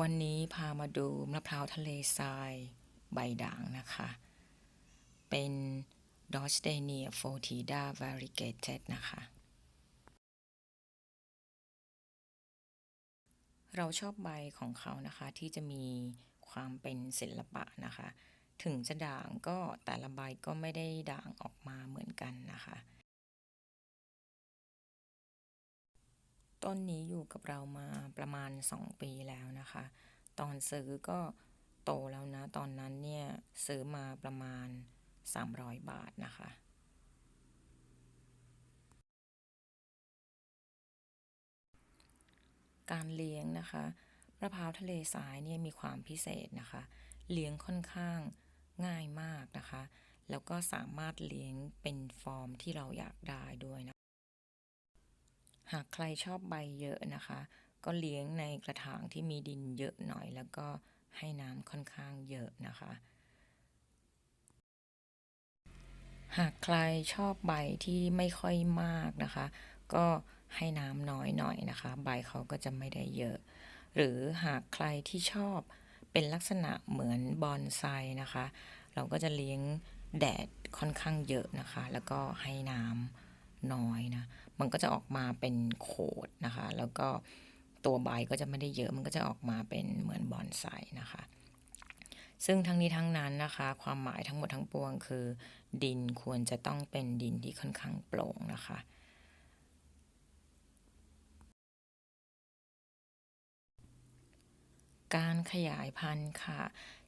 วันนี้พามาดูมะพร้าวทะเลทรายใบด่างนะคะ เป็น d o s t e n i a foetida variegated นะคะ เราชอบใบของเขานะคะที่จะมีความเป็นศิลปะนะคะ ถึงจะด่างก็แต่ละใบก็ไม่ได้ด่างออกมาเหมือนกันนะคะ ต้นนี้อยู่กับเรามาประมาณ 2 ปีแล้วนะคะ ตอนซื้อก็โตแล้วนะ ตอนนั้นเนี่ยซื้อมาประมาณ 300 บาทนะคะการเลี้ยงนะคะมะพร้าวทะเลทรายเนี่ยมีความพิเศษนะคะ เลี้ยงค่อนข้างง่ายมากนะคะ แล้วก็สามารถเลี้ยงเป็นฟอร์มที่เราอยากได้ด้วยนะ หากใครชอบใบเยอะนะคะ ก็เลี้ยงในกระถางที่มีดินเยอะหน่อย แล้วก็ให้น้ำค่อนข้างเยอะนะคะ หากใครชอบใบที่ไม่ค่อยมากนะคะ ก็ให้น้ำน้อยหน่อยนะคะ ใบเขาก็จะไม่ได้เยอะ หรือหากใครที่ชอบเป็นลักษณะเหมือนบอนไซนะคะ เราก็จะเลี้ยงแดดค่อนข้างเยอะนะคะ แล้วก็ให้น้ำ น้อยนะ มันก็จะออกมาเป็นโขดนะคะ แล้วก็ตัวใบก็จะไม่ได้เยอะ มันก็จะออกมาเป็นเหมือนบอนไซนะคะ ซึ่งทั้งนี้ทั้งนั้นนะคะ ความหมายทั้งหมดทั้งปวงคือ ดินควรจะต้องเป็นดินที่ค่อนข้างโปร่งนะคะการขยายพันธุ์ค่ะ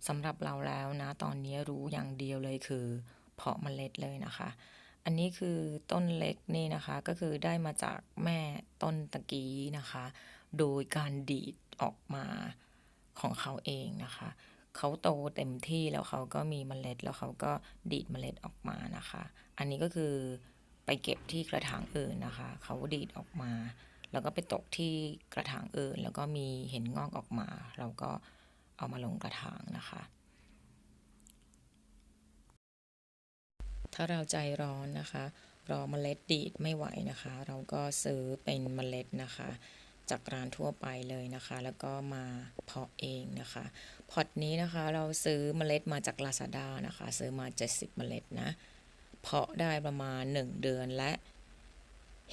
สำหรับเราแล้วนะ ตอนนี้รู้อย่างเดียวเลยคือ เพาะเมล็ดเลยนะคะ อันนี้คือต้นเล็กนี่นะคะ ก็คือได้มาจากแม่ต้นตะกี้นะคะ โดยการดีดออกมาของเขาเองนะคะ เขาโตเต็มที่แล้วเขาก็มีเมล็ดแล้วเขาก็ดีดเมล็ดออกมานะคะ อันนี้ก็คือไปเก็บที่กระถางอื่นนะคะ เขาดีดออกมา แล้วก็ไปตกที่กระถางอื่น แล้วก็มีเห็นงอกออกมา เราก็เอามาลงกระถางนะคะ ถ้าเราใจร้อนนะคะรอเมล็ดดีดไม่ไหวนะคะ เราก็ซื้อเป็นเมล็ดนะคะ จากร้านทั่วไปเลยนะคะ แล้วก็มาเพาะเองนะคะพอตนี้นะคะเราซื้อเมล็ดมาจาก Lazada นะคะ ซื้อมา 70 เมล็ดนะเพาะได้ประมาณ 1 เดือนและ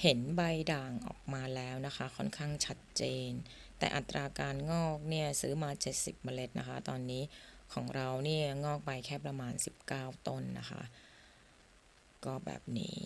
เห็นใบด่างออกมาแล้วนะคะ ค่อนข้างชัดเจน แต่อัตราการงอกเนี่ยซื้อมา 70 เมล็ดนะคะ ตอนนี้ของเราเนี่ยงอกไปแค่ประมาณ 19 ต้นนะคะ ก็แบบนี้